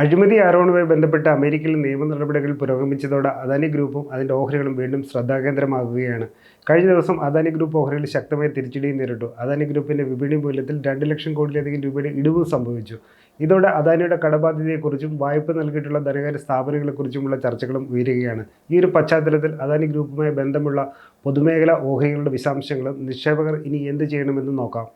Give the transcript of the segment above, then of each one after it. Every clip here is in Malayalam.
അഴിമതി ആരോപണവുമായി ബന്ധപ്പെട്ട് അമേരിക്കയിൽ നിയമ നടപടികൾ പുരോഗമിച്ചതോടെ അദാനി ഗ്രൂപ്പും അതിന്റെ ഓഹരികളും വീണ്ടും ശ്രദ്ധാകേന്ദ്രമാകുകയാണ്. കഴിഞ്ഞ ദിവസം അദാനി ഗ്രൂപ്പ് ഓഹരികൾ ശക്തമായ തിരിച്ചടിയും നേരിട്ടു. അദാനി ഗ്രൂപ്പിന്റെ വിപണി മൂല്യത്തിൽ രണ്ട് ലക്ഷം കോടിയിലധികം രൂപയുടെ ഇടിവ് സംഭവിച്ചു. ഇതോടെ അദാനിയുടെ കടബാധ്യതയെക്കുറിച്ചും വായ്പ നൽകിയിട്ടുള്ള ധനകാര്യ സ്ഥാപനങ്ങളെക്കുറിച്ചുമുള്ള ചർച്ചകളും ഉയരുകയാണ്. ഈ ഒരു പശ്ചാത്തലത്തിൽ അദാനി ഗ്രൂപ്പുമായി ബന്ധമുള്ള പൊതുമേഖലാ ഓഹരികളുടെ വിശദാംശങ്ങളും നിക്ഷേപകർ ഇനി എന്ത് ചെയ്യണമെന്ന് നോക്കാം.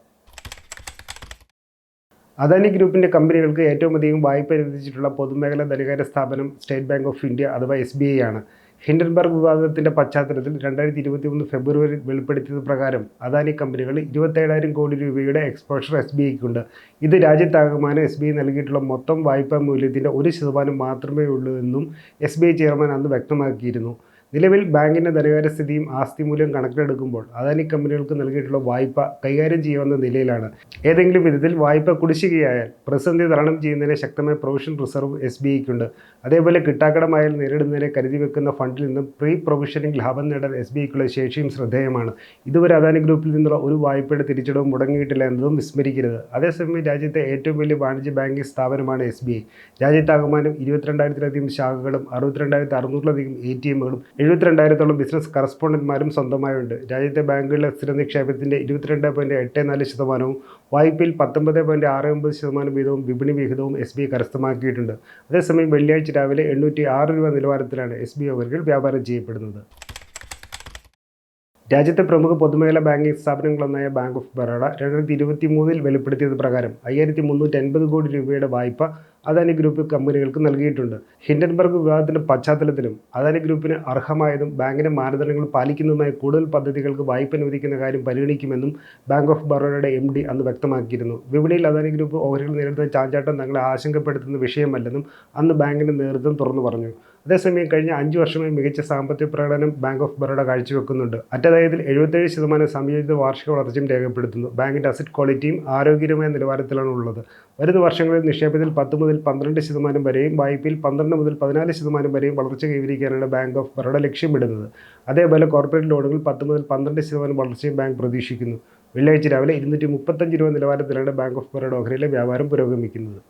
അദാനി ഗ്രൂപ്പിന്റെ കമ്പനികൾക്ക് ഏറ്റവും അധികം വായ്പ അനുവദിച്ചിട്ടുള്ള പൊതുമേഖലാ ധനകാര്യ സ്ഥാപനം സ്റ്റേറ്റ് ബാങ്ക് ഓഫ് ഇന്ത്യ അഥവാ എസ് ബി ഐ ആണ്. ഹിൻഡൻബർഗ് വിവാദത്തിന്റെ പശ്ചാത്തലത്തിൽ രണ്ടായിരത്തി ഇരുപത്തി മൂന്ന് ഫെബ്രുവരിയിൽ വെളിപ്പെടുത്തിയത് പ്രകാരം അദാനി കമ്പനികൾ ഇരുപത്തേഴായിരം കോടി രൂപയുടെ എക്സ്പോഷർ എസ് ബി ഐക്കുണ്ട് ഇത് രാജ്യത്താകമാനം എസ് ബി ഐ നൽകിയിട്ടുള്ള മൊത്തം വായ്പാ മൂല്യത്തിന്റെ ഒരു ശതമാനം മാത്രമേ ഉള്ളൂ എന്നും എസ് ബി ഐ ചെയർമാൻ അന്ന് വ്യക്തമാക്കിയിരുന്നു. നിലവിൽ ബാങ്കിന്റെ ധനകാര്യ സ്ഥിതിയും ആസ്തി മൂല്യം കണക്കിലെടുക്കുമ്പോൾ അദാനി കമ്പനികൾക്ക് നൽകിയിട്ടുള്ള വായ്പ കൈകാര്യം ചെയ്യാവുന്ന നിലയിലാണ്. ഏതെങ്കിലും വിധത്തിൽ വായ്പ കുടിശ്ശികയായാൽ പ്രതിസന്ധി തരണം ചെയ്യുന്നതിന് ശക്തമായ പ്രൊവിഷൻ റിസർവ് എസ് ബി ഐക്കുണ്ട്. അതേപോലെ കിട്ടാക്കടമായാൽ നേരിടുന്നതിനെ കരുതി വെക്കുന്ന ഫണ്ടിൽ നിന്നും പ്രീ പ്രൊവിഷനിങ് ലാഭം നേടാൻ എസ് ബി ഐക്കുള്ള ശേഷിയും ശ്രദ്ധേയമാണ്. ഇതുവരെ അദാനി ഗ്രൂപ്പിൽ നിന്നുള്ള ഒരു വായ്പയുടെ തിരിച്ചടവ് മുടങ്ങിയിട്ടില്ല എന്നതും വിസ്മരിക്കരുത്. അതേസമയം രാജ്യത്തെ ഏറ്റവും വലിയ വാണിജ്യ ബാങ്കിംഗ് സ്ഥാപനമാണ് എസ് ബി ഐ. രാജ്യത്താകമാനം ഇരുപത്തിരണ്ടായിരത്തിലധികം ശാഖകളും അറുപത്തിരണ്ടായിരത്തി അറുന്നൂറിലധികം എ ടി എമ്മുകളും എഴുപത്തിരണ്ടായിരത്തോളം ബിസിനസ് കറസ്പോണ്ടന്റ്മാരും സ്വന്തമായുണ്ട്. രാജ്യത്തെ ബാങ്കുകളിലെ സ്ഥിര നിക്ഷേപത്തിന്റെ ഇരുപത്തിരണ്ട് പോയിന്റ് എട്ട് നാല് ശതമാനവും വായ്പയിൽ പത്തൊമ്പത് പോയിന്റ് ആറ് ഒമ്പത് ശതമാനം വീതവും വിപണി വിഹിതവും എസ് ബി കരസ്ഥമാക്കിയിട്ടുണ്ട്. അതേസമയം വെള്ളിയാഴ്ച രാവിലെ എണ്ണൂറ്റി ആറ് രൂപ നിലവാരത്തിലാണ് എസ് ബി ഓവറുകൾ വ്യാപാരം ചെയ്യപ്പെടുന്നത്. രാജ്യത്തെ പ്രമുഖ പൊതുമേഖലാ ബാങ്കിംഗ് സ്ഥാപനങ്ങളൊന്നായ ബാങ്ക് ഓഫ് ബറോഡ രണ്ടായിരത്തി ഇരുപത്തി മൂന്നിൽ വെളിപ്പെടുത്തിയത് പ്രകാരം അയ്യായിരത്തി മുന്നൂറ്റി അൻപത് കോടി രൂപയുടെ വായ്പ അദാനി ഗ്രൂപ്പ് കമ്പനികൾക്ക് നൽകിയിട്ടുണ്ട്. ഹിൻഡൻബർഗ് വിവാദത്തിന്റെ പശ്ചാത്തലത്തിലും അദാനി ഗ്രൂപ്പിന് അർഹമായതും ബാങ്കിന്റെ മാനദണ്ഡങ്ങൾ പാലിക്കുന്നതുമായ കൂടുതൽ പദ്ധതികൾക്ക് വായ്പ അനുവദിക്കുന്ന കാര്യം പരിഗണിക്കുമെന്നും ബാങ്ക് ഓഫ് ബറോഡയുടെ എം ഡി അന്ന് വ്യക്തമാക്കിയിരുന്നു. വിപണിയിൽ അദാനി ഗ്രൂപ്പ് ഓഹരികൾ നേരിടുന്ന ചാഞ്ചാട്ടം തങ്ങളെ ആശങ്കപ്പെടുത്തുന്ന വിഷയമല്ലെന്നും അന്ന് ബാങ്കിന്റെ നേതൃത്വം തുറന്നു പറഞ്ഞു. അതേസമയം കഴിഞ്ഞ അഞ്ച് വർഷമായി മികച്ച സാമ്പത്തിക പ്രകടനം ബാങ്ക് ഓഫ് ബറോഡ കാഴ്ചവെക്കുന്നുണ്ട്. അറ്റതായതിൽ എഴുപത്തേഴ് ശതമാനം സംയോജിത വാർഷിക വളർച്ചയും രേഖപ്പെടുത്തുന്നു. ബാങ്കിന്റെ അസറ്റ് ക്വാളിറ്റിയും ആരോഗ്യകരമായ നിലവാരത്തിലാണ് ഉള്ളത്. വരുന്ന വർഷങ്ങളിൽ നിക്ഷേപത്തിൽ പത്ത് മുതൽ പന്ത്രണ്ട് ശതമാനം വരെയും വായ്പയിൽ പന്ത്രണ്ട് മുതൽ പതിനാല് ശതമാനം വരെയും വളർച്ച കൈവരിക്കാനാണ് ബാങ്ക് ഓഫ് ബറോഡ ലക്ഷ്യമിടുന്നത്. അതേപോലെ കോർപ്പറേറ്റ് ലോണുകൾ പത്ത് മുതൽ പന്ത്രണ്ട് ശതമാനം വളർച്ചയും ബാങ്ക് പ്രതീക്ഷിക്കുന്നു. വെള്ളിയാഴ്ച രാവിലെ ഇരുന്നൂറ്റി മുപ്പത്തഞ്ച് രൂപ നിലവാരത്തിലാണ് ബാങ്ക് ഓഫ് ബറോഡ ഓഹരിയിലെ വ്യാപാരം പുരോഗമിക്കുന്നത്.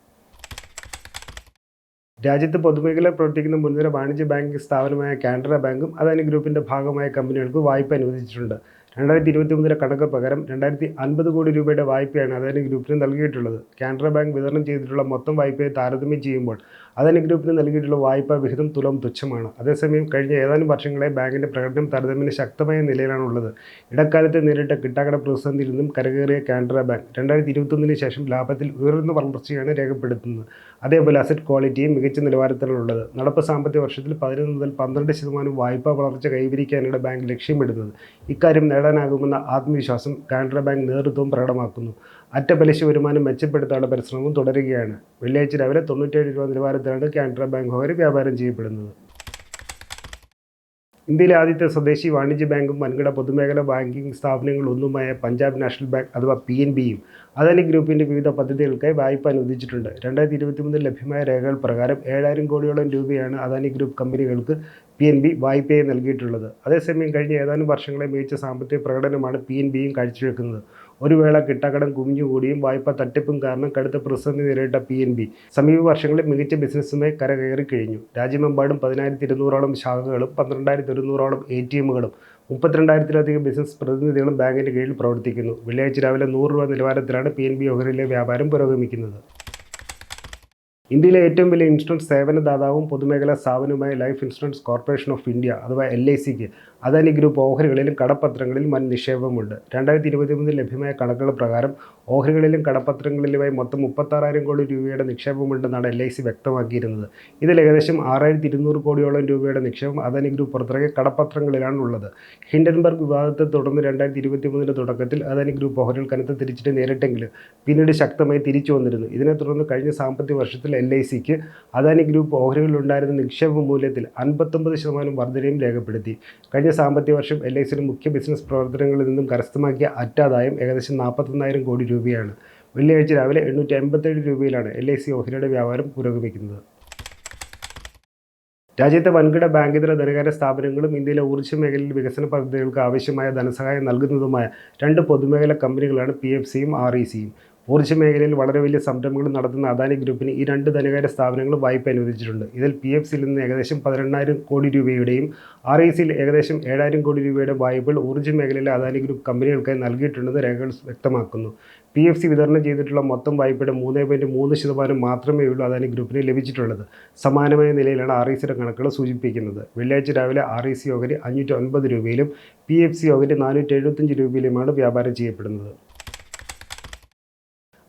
രാജ്യത്ത് പൊതുമേഖല പ്രവർത്തിക്കുന്ന മുൻനിര വാണിജ്യ ബാങ്കിംഗ് സ്ഥാപനമായ കാനറ ബാങ്കും അദാനി ഗ്രൂപ്പിന്റെ ഭാഗമായ കമ്പനികൾക്ക് വായ്പ അനുവദിച്ചിട്ടുണ്ട്. രണ്ടായിരത്തി ഇരുപത്തി മൂന്നിലെ കണക്ക് പ്രകാരം രണ്ടായിരത്തി അൻപത് കോടി രൂപയുടെ വായ്പയാണ് അദാനി ഗ്രൂപ്പിന് നൽകിയിട്ടുള്ളത്. കാനറ ബാങ്ക് വിതരണം ചെയ്തിട്ടുള്ള മൊത്തം വായ്പയെ താരതമ്യം ചെയ്യുമ്പോൾ അദാനി ഗ്രൂപ്പിന് നൽകിയിട്ടുള്ള വായ്പാ വിഹിതം തുലം തുച്ഛമാണ്. അതേസമയം കഴിഞ്ഞ ഏതാനും വർഷങ്ങളെ ബാങ്കിന്റെ പ്രകടനം താരതമ്യേന ശക്തമായ നിലയിലാണുള്ളത്. ഇടക്കാലത്തെ നേരിട്ട കിട്ടാക്കട പ്രതിസന്ധിയിൽ നിന്നും കരകയറിയ കാനറ ബാങ്ക് രണ്ടായിരത്തി ഇരുപത്തൊന്നിന് ശേഷം ലാഭത്തിൽ ഉയർന്ന വളർച്ചയാണ് രേഖപ്പെടുത്തുന്നത്. അതേപോലെ അസറ്റ് ക്വാളിറ്റിയും മികച്ച നിലവാരത്തിലുള്ളത്. നടപ്പ് സാമ്പത്തിക വർഷത്തിൽ പതിനൊന്ന് മുതൽ പന്ത്രണ്ട് ശതമാനം വായ്പാ വളർച്ച കൈവരിക്കാനാണ് ബാങ്ക് ലക്ഷ്യമിടുന്നത്. ഇക്കാര്യം നേടാനാകുമെന്ന ആത്മവിശ്വാസം കാനറ ബാങ്ക് നേതൃത്വം പ്രകടമാക്കുന്നു. അറ്റ പലിശ വരുമാനം മെച്ചപ്പെടുത്താനുള്ള പരിശ്രമം തുടരുകയാണ്. വെള്ളിയാഴ്ച രാവിലെ തൊണ്ണൂറ്റേഴ് രൂപ നിലവാരത്തിലാണ് കാനറ ബാങ്ക് ഓഹരി വ്യാപാരം ചെയ്യപ്പെടുന്നത്. ഇന്ത്യയിലെ ആദ്യത്തെ സ്വദേശി വാണിജ്യ ബാങ്കും വൻകിട പൊതുമേഖലാ ബാങ്കിംഗ് സ്ഥാപനങ്ങളൊന്നുമായ പഞ്ചാബ് നാഷണൽ ബാങ്ക് അഥവാ പി എൻ ബിയും അദാനി ഗ്രൂപ്പിന്റെ വിവിധ പദ്ധതികൾക്കായി വായ്പ അനുവദിച്ചിട്ടുണ്ട്. രണ്ടായിരത്തി ഇരുപത്തി മൂന്നിൽ ലഭ്യമായ രേഖകൾ പ്രകാരം ഏഴായിരം കോടിയോളം രൂപയാണ് അദാനി ഗ്രൂപ്പ് കമ്പനികൾക്ക് പി എൻ ബി വായ്പയെ നൽകിയിട്ടുള്ളത്. അതേസമയം കഴിഞ്ഞ ഏതാനും വർഷങ്ങളെ മികച്ച സാമ്പത്തിക പ്രകടനമാണ് പി എൻ ബിയും കാഴ്ചവെക്കുന്നത്. ഒരു വേള കിട്ടാക്കടം കുമിഞ്ഞുകൂടിയും വായ്പ തട്ടിപ്പും കാരണം കടുത്ത പ്രതിസന്ധി നേരിട്ട പി എൻ ബി സമീപ വർഷങ്ങളിൽ മികച്ച ബിസിനസ്സുമായി കരകയറി കഴിഞ്ഞു. രാജ്യമെമ്പാടും പതിനായിരത്തി ഇരുന്നൂറോളം ശാഖകളും പന്ത്രണ്ടായിരത്തി ഒരുന്നൂറോളം എ ടി എമ്മുകളും മുപ്പത്തിരണ്ടായിരത്തിലധികം ബിസിനസ് പ്രതിനിധികളും ബാങ്കിന്റെ കീഴിൽ പ്രവർത്തിക്കുന്നു. വെള്ളിയാഴ്ച രാവിലെ നൂറ് രൂപ നിലവാരത്തിലാണ് പി എൻ ബി ഓഹരിയിലെ വ്യാപാരം പുരോഗമിക്കുന്നത്. ഇന്ത്യയിലെ ഏറ്റവും വലിയ ഇൻഷുറൻസ് സേവനദാതാവും പൊതുമേഖലാ സ്ഥാപനവുമായ Life Insurance Corporation of India അഥവാ എൽ ഐ സിക്ക് അദാനി ഗ്രൂപ്പ് ഓഹരികളിലും കടപ്പത്രങ്ങളിലും വൻ നിക്ഷേപമുണ്ട്. രണ്ടായിരത്തി ഇരുപത്തി മൂന്നിൽ ലഭ്യമായ കണക്കുകൾ പ്രകാരം ഓഹരികളിലും കടപ്പത്രങ്ങളിലുമായി മൊത്തം മുപ്പത്താറായിരം കോടി രൂപയുടെ നിക്ഷേപമുണ്ടെന്നാണ് എൽ ഐ സി വ്യക്തമാക്കിയിരുന്നത്. ഇതിൽ ഏകദേശം ആറായിരത്തി ഇരുന്നൂറ് കോടിയോളം രൂപയുടെ നിക്ഷേപം അദാനി ഗ്രൂപ്പ് പുറത്തിറക്കിയ കടപ്പത്രങ്ങളിലാണ് ഉള്ളത് ഹിൻഡൻബർഗ് വിവാദത്തെ തുടർന്ന് രണ്ടായിരത്തി ഇരുപത്തി മൂന്നിന്റെ തുടക്കത്തിൽ അദാനി ഗ്രൂപ്പ് ഓഹരികൾ കനത്ത തിരിച്ചിട്ട് നേരിട്ടെങ്കിലും പിന്നീട് ശക്തമായി തിരിച്ചു വന്നിരുന്നു. ഇതിനെ തുടർന്ന് കഴിഞ്ഞ സാമ്പത്തിക വർഷത്തിൽ എൽ ഐ സിക്ക് അദാനി ഗ്രൂപ്പ് ഓഹരികളിലുണ്ടായിരുന്ന നിക്ഷേപ മൂല്യത്തിൽ അൻപത്തൊമ്പത് ശതമാനം വർധനയും രേഖപ്പെടുത്തി. കഴിഞ്ഞ സാമ്പത്തിക വർഷം എൽ ഐ സിയുടെ മുഖ്യ ബിസിനസ് പ്രവർത്തനങ്ങളിൽ നിന്നും കരസ്ഥമാക്കിയ അറ്റാദായം ഏകദേശം നാൽപ്പത്തൊന്നായിരം കോടി രൂപയാണ്. വെള്ളിയാഴ്ച രാവിലെ എണ്ണൂറ്റി അമ്പത്തേഴ് രൂപയിലാണ് എൽ ഐ സി ഓഹരിയുടെ വ്യാപാരം പുരോഗമിക്കുന്നത്. രാജ്യത്തെ വൻകിട ബാങ്കിതര ധനകാര്യ സ്ഥാപനങ്ങളും ഇന്ത്യയിലെ ഊർജ മേഖലയിൽ വികസന പദ്ധതികൾക്ക് ആവശ്യമായ ധനസഹായം നൽകുന്നതുമായ രണ്ട് പൊതുമേഖലാ കമ്പനികളാണ് പി എഫ് സിയും ആർ ഇ സിയും. ഊർജ മേഖലയിൽ വളരെ വലിയ സംരംഭങ്ങൾ നടത്തുന്ന അദാനി ഗ്രൂപ്പിന് ഈ രണ്ട് ധനകാര്യ സ്ഥാപനങ്ങളും വായ്പ അനുവദിച്ചിട്ടുണ്ട്. ഇതിൽ പി എഫ് സിയിൽ നിന്ന് ഏകദേശം പതിനെണ്ണായിരം കോടി രൂപയുടെയും ആർ ഐ സിയിൽ ഏകദേശം ഏഴായിരം കോടി രൂപയുടെ വായ്പകൾ ഊർജ മേഖലയിലെ അദാനി ഗ്രൂപ്പ് കമ്പനികൾക്കായി നൽകിയിട്ടുണ്ടെന്ന് രേഖകൾ വ്യക്തമാക്കുന്നു. പി എഫ് സി വിതരണം ചെയ്തിട്ടുള്ള മൊത്തം വായ്പയുടെ മൂന്ന് പോയിന്റ് മൂന്ന് ശതമാനം മാത്രമേ ഉള്ളൂ അദാനി ഗ്രൂപ്പിന് ലഭിച്ചിട്ടുള്ളത്. സമാനമായ നിലയിലാണ് ആർ ഐ സിയുടെ കണക്കുകൾ സൂചിപ്പിക്കുന്നത്. വെള്ളിയാഴ്ച രാവിലെ ആർ ഐ സി ഓഹരി അഞ്ഞൂറ്റി ഒൻപത് രൂപയിലും പി എഫ് സി ഓഹരി നാനൂറ്റി എഴുപത്തഞ്ച് രൂപയിലുമാണ് വ്യാപാരം ചെയ്യപ്പെടുന്നത്.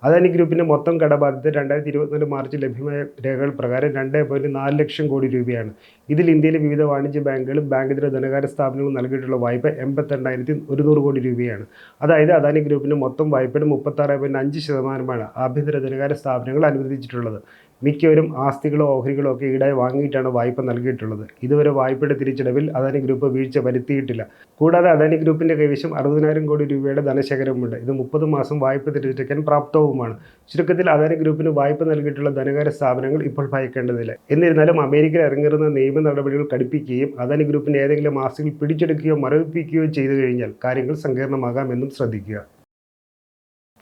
അദാനി ഗ്രൂപ്പിന്റെ മൊത്തം കടബാധ്യത രണ്ടായിരത്തി ഇരുപത്തിനാല് മാർച്ച് ലഭ്യമായ രേഖകൾ പ്രകാരം രണ്ട് പോയിന്റ് നാല് ലക്ഷം കോടി രൂപയാണ്. ഇതിൽ ഇന്ത്യയിലെ വിവിധ വാണിജ്യ ബാങ്കുകളും ബാങ്കിതര ധനകാര്യ സ്ഥാപനങ്ങളും നൽകിയിട്ടുള്ള വായ്പ എൺപത്തിരണ്ടായിരത്തി ഒരുന്നൂറ് കോടി രൂപയാണ്. അതായത് അദാനി ഗ്രൂപ്പിന്റെ മൊത്തം വായ്പയുടെ മുപ്പത്താറ് പോയിന്റ് അഞ്ച് ശതമാനമാണ് ആഭ്യന്തര ധനകാര്യ സ്ഥാപനങ്ങൾ അനുവദിച്ചിട്ടുള്ളത്. മിക്കവരും ആസ്തികളോ ഓഹരികളോ ഒക്കെ ഈടായി വാങ്ങിയിട്ടാണ് വായ്പ നൽകിയിട്ടുള്ളത്. ഇതുവരെ വായ്പയുടെ തിരിച്ചടവിൽ അദാനി ഗ്രൂപ്പ് വീഴ്ച വരുത്തിയിട്ടില്ല. കൂടാതെ അദാനി ഗ്രൂപ്പിന്റെ കൈവശം അറുപതിനായിരം കോടി രൂപയുടെ ധനശേഖരമുണ്ട്. ഇത് മുപ്പത് മാസം വായ്പ തിരിച്ചടയ്ക്കാൻ പ്രാപ്തവുമാണ്. ചുരുക്കത്തിൽ അദാനി ഗ്രൂപ്പിന് വായ്പ നൽകിയിട്ടുള്ള ധനകാര്യ സ്ഥാപനങ്ങൾ ഇപ്പോൾ ഭയക്കേണ്ടതില്ല. എന്നിരുന്നാലും അമേരിക്കയിൽ ഇറങ്ങിയിരുന്ന നിയമ നടപടികൾ കടുപ്പിക്കുകയും അദാനി ഗ്രൂപ്പിന് ഏതെങ്കിലും ആസ്തികൾ പിടിച്ചെടുക്കുകയോ മരവിപ്പിക്കുകയോ ചെയ്തു കഴിഞ്ഞാൽ കാര്യങ്ങൾ സങ്കീർണമാകാമെന്നും ശ്രദ്ധിക്കുക.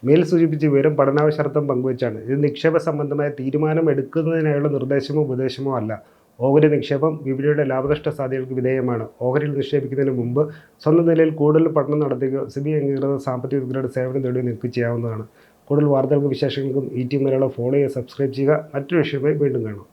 മേൽ സൂചിപ്പിച്ച വിവരം പഠനാവശ്യാർത്ഥം പങ്കുവച്ചാണ്. ഇത് നിക്ഷേപ സംബന്ധമായ തീരുമാനം എടുക്കുന്നതിനായുള്ള നിർദ്ദേശമോ ഉപദേശമോ അല്ല. ഓഹരി നിക്ഷേപം വിപണിയുടെ ലാഭനഷ്ട സാധ്യതകൾക്ക് വിധേയമാണ്. ഓഹരിയിൽ നിക്ഷേപിക്കുന്നതിന് മുമ്പ് സ്വന്തം നിലയിൽ കൂടുതൽ പഠനം നടത്തുകയോ സിബി അംഗീകൃത സാമ്പത്തിക വിദഗ്ധരുടെ സേവനം തേടുകയോ നിങ്ങൾക്ക് ചെയ്യാവുന്നതാണ് കൂടുതൽ വാർത്തകൾക്കും വിശേഷങ്ങൾക്കും ഈ ടി മലയാളം ഫോളോ ചെയ്യുക സബ്സ്ക്രൈബ് ചെയ്യുക. മറ്റൊരു വിഷയമായി വീണ്ടും കാണാം.